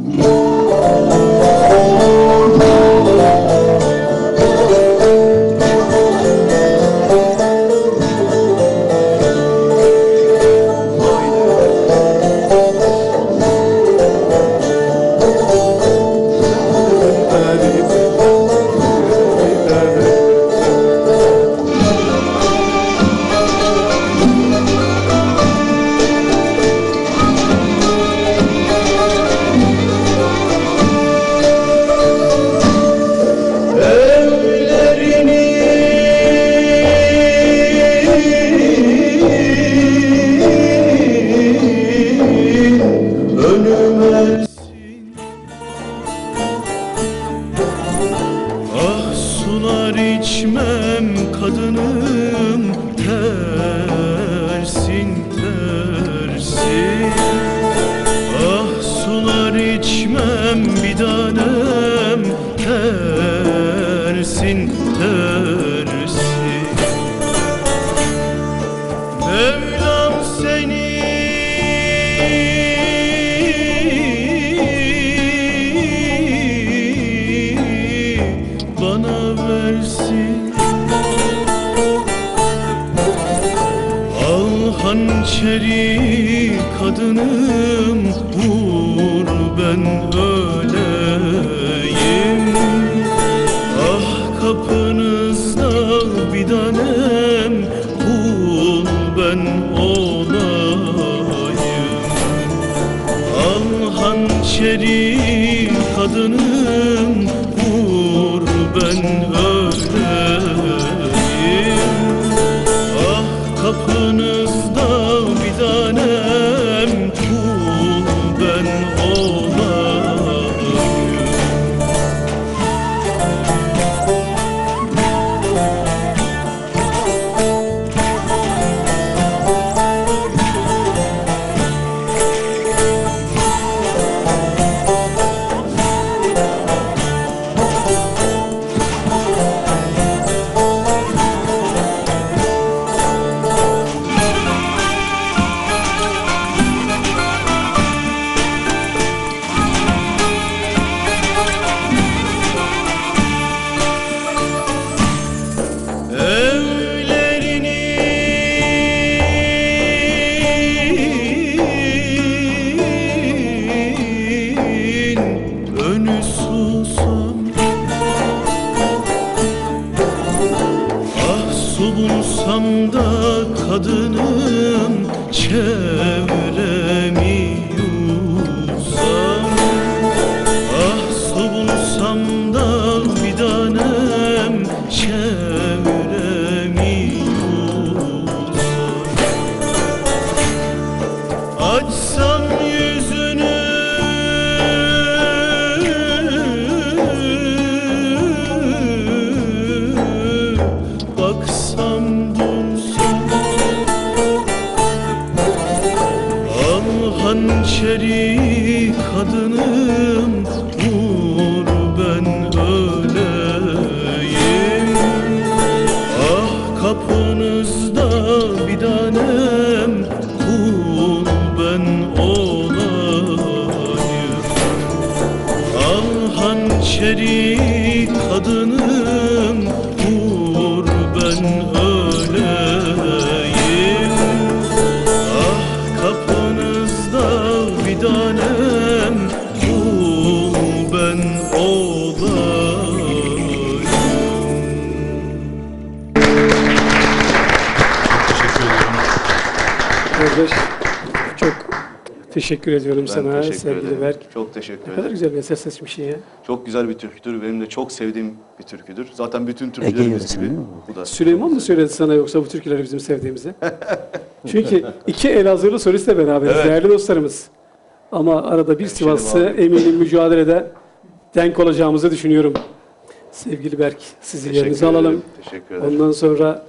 Ah sular içmem kadınım tersin tersin hançeri kadınım vur ben öleyim. Ah kapınızda bir tanem kul ben olayım. Al hançeri kadınım olayım Su bulsam da kadınım çevremi hançeri kadınım Vur ben öleyim. Ah kapınızda bir tanem kul ben olayım. Al hançeri Kardeş çok teşekkür ediyorum Ben sana teşekkür sevgili ederim. Berk. Çok teşekkür Ne kadar ederim. güzel bir eser seçmişsin ya. Çok güzel bir türküdür. Benim de çok sevdiğim bir türküdür. Zaten bütün türkülerimiz gibi. değil mi Bu da Süleyman mı söyledi sana yoksa bu türküleri bizim sevdiğimizi? Çünkü iki Elazığlı solistle beraberiz Evet. değerli dostlarımız. Ama arada bir Hemşerim Sivaslı eminim mücadelede denk olacağımızı düşünüyorum. Sevgili Berk, sizi yerinize alalım. ederim. Teşekkür ederim. Ondan sonra